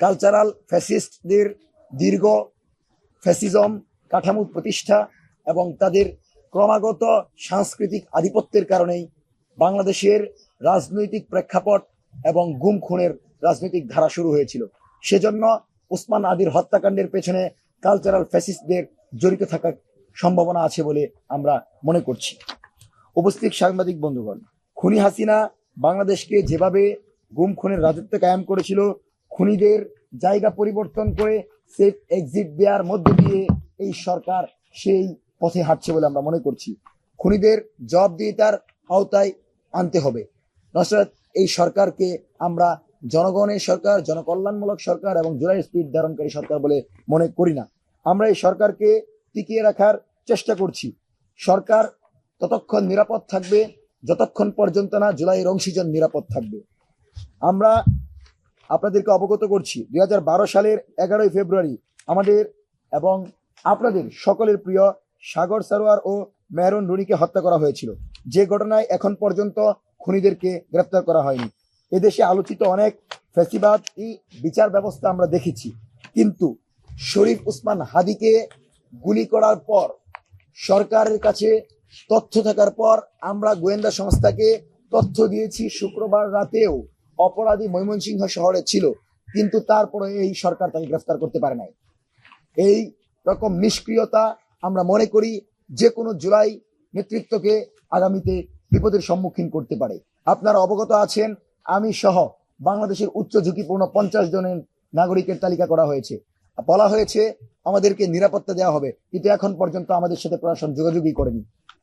Cultural ফ্যাসিস্টদের দীর্ঘ fascism কাঠামো প্রতিষ্ঠা এবং তাদের ক্রমাগত সাংস্কৃতিক আধিপত্যের কারণেই বাংলাদেশের রাজনৈতিক প্রেক্ষাপট এবং গুম খুনের রাজনৈতিক ধারা শুরু হয়েছিল। সেজন্য উসমান আদির হত্যাকাণ্ডের পেছনে কালচারাল ফ্যাসিস্টদের জড়িত থাকার সম্ভাবনা আছে বলে আমরা মনে করছি। উপস্থিত সাংবাদিক বন্ধুগণ, খুনি হাসিনা বাংলাদেশকে যেভাবে গুম খুনের রাজত্ব কায়েম করেছিল খুনিদের জায়গা পরিবর্তন করে সেফ এক্সিট দেওয়ার মধ্য দিয়ে এই সরকার সেই পথে হাঁটছে বলে আমরা মনে করছি। খুনিদের জব দিয়ে তার আওতায় আনতে হবে। নসরত, এই সরকারকে আমরা জনগণের সরকার, জনকল্যাণমূলক সরকার এবং জুলাই স্পিড ধারণকারী সরকার বলে মনে করি না। আমরা এই সরকারকে টিকিয়ে রাখার চেষ্টা করছি। সরকার ততক্ষণ নিরাপদ থাকবে, যতক্ষণ পর্যন্ত না জুলাইয়ের অংশীজন নিরাপদ থাকবে। আমরা আপনাদেরকে অবগত করছি, দুই হাজার বারো সালের এগারোই ফেব্রুয়ারি আমাদের এবং আপনাদের সকলের প্রিয় সাগর সারোয়ার ও মেহরুন রুনিকে হত্যা করা হয়েছিল। যে ঘটনায় এখন পর্যন্ত খুনিদেরকে গ্রেপ্তার করা হয়নি। এদেশে আলোচিত অনেক ফেসিবাদ বিচার ব্যবস্থা আমরা দেখেছি। কিন্তু শরীফ উসমান হাদিকে গুলি করার পর, সরকারের কাছে তথ্য থাকার পর আমরা গোয়েন্দা সংস্থাকে তথ্য দিয়েছি শুক্রবার রাতেও। অপরাধী ময়মনসিংহ শহরে ছিল, কিন্তু তারপরে এই সরকার তাকে গ্রেফতার করতে পারে নাই। এই রকম নিষ্ক্রিয়তা আমরা মনে করি যে কোনো জুলাই নেতৃত্বকে আগামীতে বিপদের সম্মুখীন করতে পারে। আপনারা অবগত আছেন, আমি সহ বাংলাদেশের উচ্চ ঝুঁকিপূর্ণ পঞ্চাশ জনের নাগরিকের তালিকা করা হয়েছে। বলা হয়েছে, আমাদেরকে নিরাপত্তা দেওয়া হবে, কিন্তু এখন পর্যন্ত আমাদের সাথে প্রশাসন যোগাযোগই করেনি।